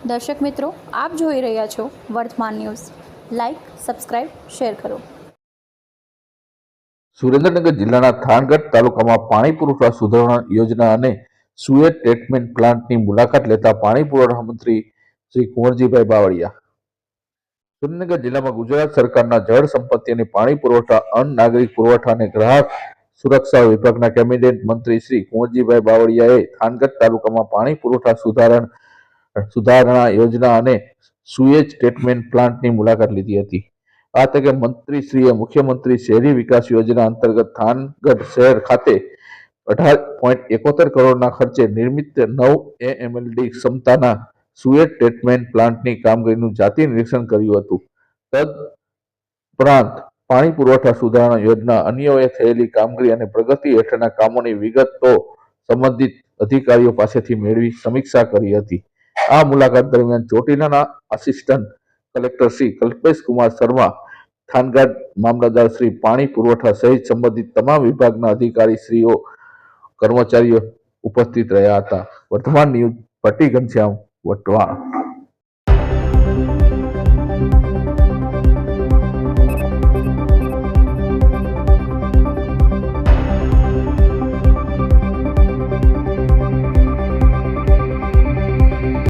દર્શક મિત્રો, આપ જોઈ રહ્યા છો વર્તમાન ન્યૂઝ. લાઈક સબસ્ક્રાઇબ શેર કરો. સુરેન્દ્રનગર જિલ્લાના થાનગઢ તાલુકામાં પાણી પુરવઠા સુધારણા યોજના અને સુએર ટ્રીટમેન્ટ પ્લાન્ટની મુલાકાત લેતા પાણી પુરવઠા મંત્રી શ્રી કુંવરજીભાઈ બાવળિયા. સુરેન્દ્રનગર જિલ્લામાં ગુજરાત સરકારના જળ સંપત્તિ અને પાણી પુરવઠા, અન્ન, નાગરિક પુરવઠા અને ગ્રાહક સુરક્ષા વિભાગના કેબિનેટ મંત્રી શ્રી કુંવરજીભાઈ બાવળિયાએ થાનગઢ તાલુકામાં પાણી પુરવઠા સુધારણ સુધારણા યોજના અને સુએજ ટ્રીટમેન્ટ પ્લાન્ટની મુલાકાત લીધી હતી. આ તકે મંત્રીશ્રીએ મુખ્યમંત્રી શહેરી વિકાસ યોજના અંતર્ગત થાનગઢ શહેર ખાતે અઢાર પોઈન્ટ એકોતેર કરોડના ખર્ચે નિર્મિત નવ એએમએલડી ક્ષમતાના સુએજ ટ્રીટમેન્ટ પ્લાન્ટની કામગીરીનું જાતિ નિરીક્ષણ કર્યું હતું. તદ ઉપરાંત પાણી પુરવઠા સુધારણા યોજના અન્યોએ થયેલી કામગીરી અને પ્રગતિ હેઠળના કામોની વિગતો સંબંધિત અધિકારીઓ પાસેથી મેળવી સમીક્ષા કરી હતી. આ મુલાકાત દરમિયાન ચોટીલાના આસિસ્ટન્ટ કલેક્ટર શ્રી કલ્પેશ કુમાર શર્મા થાનગઢ મામલતદાર શ્રી પાણી પુરવઠા સહિત સંબંધિત તમામ વિભાગના અધિકારી શ્રીઓ, કર્મચારીઓ ઉપસ્થિત રહ્યા હતા. વર્તમાન ન્યૂઝ, પટ્ટી ઘનશ્યામ વટવા